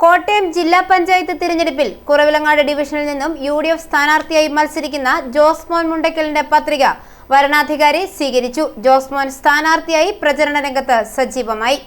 കോട്ടയം ജില്ലാ പഞ്ചായത്ത് തിരഞ്ഞെടുപ്പിൽ കുറവിലങ്ങാട് ഡിവിഷനിൽ നിന്നും യു ഡി എഫ് സ്ഥാനാർത്ഥിയായി മത്സരിക്കുന്ന ജോസ് മോൻ മുണ്ടക്കലിന്റെ പത്രിക വരണാധികാരി സ്വീകരിച്ചു. ജോസ് മോൻ സ്ഥാനാർത്ഥിയായി പ്രചരണ രംഗത്ത് സജീവമായി.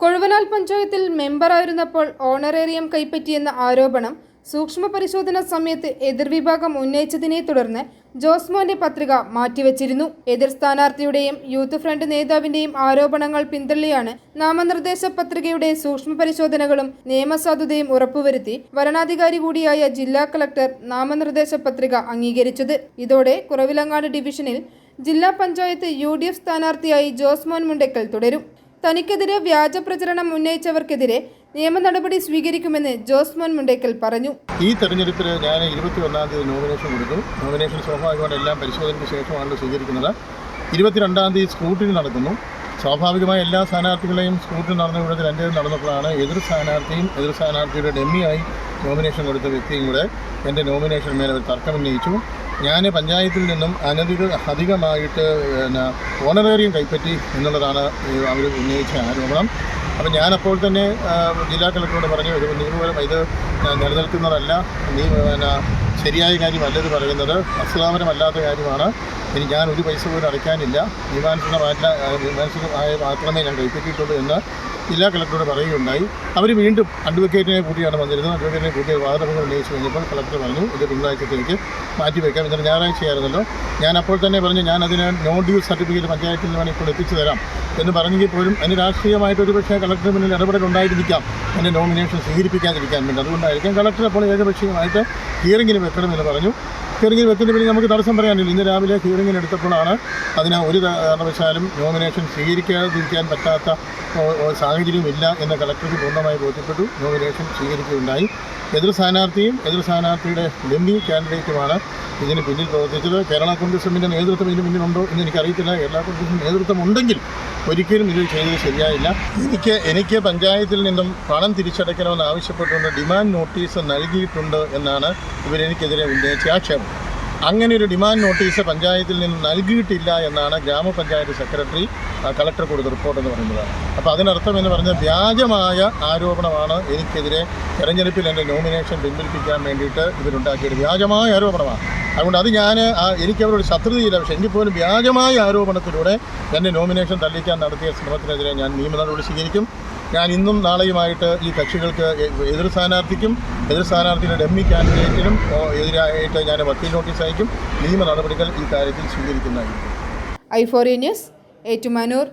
കൊഴുവനാൽ പഞ്ചായത്തിൽ മെമ്പറായിരുന്നപ്പോൾ ഓണറേറിയം കൈപ്പറ്റിയെന്ന ആരോപണം സൂക്ഷ്മ പരിശോധന സമയത്ത് എതിർവിഭാഗം ഉന്നയിച്ചതിനെ തുടർന്ന് ജോസ്മോന്റെ പത്രിക മാറ്റിവെച്ചിരുന്നു. എതിർ സ്ഥാനാർത്ഥിയുടെയും യൂത്ത് ഫ്രണ്ട് നേതാവിന്റെയും ആരോപണങ്ങൾ പിന്തള്ളിയാണ് നാമനിർദ്ദേശ പത്രികയുടെ സൂക്ഷ്മ പരിശോധനകളും നിയമസാധുതയും ഉറപ്പുവരുത്തി വരണാധികാരി കൂടിയായ ജില്ലാ കളക്ടർ നാമനിർദ്ദേശ പത്രിക അംഗീകരിച്ചത്. ഇതോടെ കുറവിലങ്ങാട് ഡിവിഷനിൽ ജില്ലാ പഞ്ചായത്ത് യു ഡി എഫ് സ്ഥാനാർത്ഥിയായി ജോസ്മോൻ മുണ്ടക്കൽ തുടരും. തനിക്കെതിരെ വ്യാജ പ്രചരണം ഉന്നയിച്ചവർക്കെതിരെ നിയമ നടപടി സ്വീകരിക്കുമെന്ന് ജോസ്മോൻ മുണ്ടേക്കൽ പറഞ്ഞു. ഈ തെരഞ്ഞെടുപ്പിൽ ഞാൻ ഇരുപത്തി ഒന്നാം തീയതി നോമിനേഷൻ കൊടുത്തു. നോമിനേഷൻ സ്വാഭാവികമായിട്ട് എല്ലാം പരിശോധനയ്ക്ക് ശേഷമാണല്ലോ സ്വീകരിക്കുന്നത്. ഇരുപത്തിരണ്ടാം തീയതി സ്ക്രൂട്ടിനി നടക്കുന്നു. സ്വാഭാവികമായി എല്ലാ സ്ഥാനാർത്ഥികളെയും സ്ക്രൂട്ടിനി നടന്ന കൂടെ എന്റെ നടന്നപ്പോഴാണ് എതിർ സ്ഥാനാർത്ഥിയും എതിർ സ്ഥാനാർത്ഥിയുടെ ഡെമ്മിയായി നോമിനേഷൻ കൊടുത്ത വ്യക്തിയും കൂടെ എന്റെ നോമിനേഷൻ മേലെ ഒരു തർക്കം ഉന്നയിച്ചു ഞാൻ പഞ്ചായത്തിൽ നിന്നും അനധിക അധികമായിട്ട് പിന്നെ ഓണറേറിയം കൈപ്പറ്റി എന്നുള്ളതാണ് അവർ ഉന്നയിച്ച ആരോപണം. അപ്പം ഞാനപ്പോൾ തന്നെ ജില്ലാ കളക്ടറോട് പറഞ്ഞു ഇത് നിയമപരം ഇത് നിലനിൽക്കുന്നതല്ല നീ പിന്നെ ശരിയായ കാര്യമല്ലത് പറയുന്നത് അസുഖാപരമല്ലാത്ത കാര്യമാണ്. ഇനി ഞാൻ ഒരു പൈസ പോലും അടയ്ക്കാനില്ല. നിയമാനുസൃത നിയമാനുസൃതമായ മാത്രമേ ഞാൻ കൈപ്പറ്റിയിട്ടുള്ളൂ എന്ന് ജില്ലാ കളക്ടറോട് പറയുകയുണ്ടായി. അവർ വീണ്ടും അഡ്വക്കേറ്റിനെ കൂട്ടിയാണ് വന്നിരുന്നത്. അഡ്വക്കേറ്റിനെ കൂട്ടി വാദപ്രങ്ങൾ ഉന്നയിച്ച് കഴിഞ്ഞപ്പോൾ കളക്ടർ പറഞ്ഞു ഇത് തിങ്കളാഴ്ചത്തേക്ക് മാറ്റിവെക്കാം. ഇന്നലെ ഞായറാഴ്ചയായിരുന്നല്ലോ. ഞാൻ അപ്പോൾ തന്നെ പറഞ്ഞു ഞാൻ നോൺ ഡ്യൂസ് സർട്ടിഫിക്കറ്റ് പഞ്ചായത്തിൽ നിന്ന് വേണമെങ്കിൽ ഇപ്പോൾ എത്തിച്ചു തരാം. എന്ന് പറഞ്ഞെങ്കിൽ പോലും അതിന് രാഷ്ട്രീയമായിട്ട് ഒരു പക്ഷേ കളക്ടറിന് മുന്നിൽ ഇടപെടൽ ഉണ്ടായിരിക്കാം. എന്റെ നോമിനേഷൻ സ്വീകരിപ്പിക്കാതിരിക്കാൻ വേണ്ടി. അതുകൊണ്ടായിരിക്കും കളക്ടർ അപ്പോൾ ഏകപക്ഷീയമായിട്ട് ഹിയറിങ്ങിന് വെക്കണമെന്ന് പറഞ്ഞു. ഹിയറിങ്ങിൽ വെക്കുന്ന പിന്നെ നമുക്ക് തടസ്സം പറയാനില്ല. ഇന്ന് രാവിലെ ഹിയറിംഗിന് എടുത്തപ്പോഴാണ് അതിന് ഒരു കാരണവശാലും നോമിനേഷൻ സ്വീകരിക്കാതിരിക്കാൻ പറ്റാത്ത സാഹചര്യമില്ല എന്ന് കളക്ടർക്ക് പൂർണമായി ബോധ്യപ്പെട്ടു. നോമിനേഷൻ സ്വീകരിക്കുകയുണ്ടായി. എതിർ സ്ഥാനാർത്ഥിയും എതിർ സ്ഥാനാർത്ഥിയുടെ ഡെമ്മി കാൻഡിഡേറ്റുമാണ് ഇതിന് പിന്നിൽ പ്രവർത്തിച്ചത്. കേരള കോൺഗ്രസ് എമ്മിന്റെ നേതൃത്വം ഇതിന് പിന്നിലുണ്ടോ എന്ന് എനിക്കറിയത്തില്ല. കേരള കോൺഗ്രസിന്റെ നേതൃത്വം ഉണ്ടെങ്കിൽ ഒരിക്കലും ഇത് ചെയ്തത് ശരിയായില്ല. എനിക്ക് എനിക്ക് പഞ്ചായത്തിൽ നിന്നും പണം തിരിച്ചടയ്ക്കണമെന്ന് ആവശ്യപ്പെട്ടുകൊണ്ട് ഡിമാൻഡ് നോട്ടീസ് നൽകിയിട്ടുണ്ട് എന്നാണ് ഇവരെനിക്കെതിരെ ഉന്നയിച്ച ആക്ഷേപം. അങ്ങനെ ഒരു ഡിമാൻഡ് നോട്ടീസ് പഞ്ചായത്തിൽ നിന്ന് നൽകിയിട്ടില്ല എന്നാണ് ഗ്രാമപഞ്ചായത്ത് സെക്രട്ടറി കളക്ടർ കൊടുത്ത റിപ്പോർട്ട് എന്ന് പറയുന്നത്. അപ്പോൾ അതിനർത്ഥം എന്ന് പറഞ്ഞാൽ വ്യാജമായ ആരോപണമാണ് എനിക്കെതിരെ തെരഞ്ഞെടുപ്പിൽ എന്റെ നോമിനേഷൻ പിൻവലിപ്പിക്കാൻ വേണ്ടിയിട്ട് ഇവരുണ്ടാക്കിയൊരു വ്യാജമായ ആരോപണമാണ്. അതുകൊണ്ട് അത് ഞാൻ എനിക്ക് അവരോട് ശത്രുതയില്ല. പക്ഷേ എങ്കിൽ പോലും വ്യാജമായ ആരോപണത്തിലൂടെ എന്റെ നോമിനേഷൻ തള്ളിക്കാൻ നടത്തിയ ശ്രമത്തിനെതിരെ ഞാൻ നിയമ നടപടി സ്വീകരിക്കും. ഞാൻ ഇന്നും നാളെയുമായിട്ട് ഈ കക്ഷികൾക്ക് എതിർ സ്ഥാനാർത്ഥിക്കും എതിർ സ്ഥാനാർത്ഥിയുടെ ഡെമ്മി കാൻഡിഡേറ്റിനും എതിരായിട്ട് ഞാൻ വക്കീൽ നോട്ടീസ് അയക്കും. നിയമ നടപടികൾ ഈ കാര്യത്തിൽ സ്വീകരിക്കുന്നതായിരിക്കും. ഐ ഫോറിയ ന്യൂസ് ഏറ്റുമാനൂർ.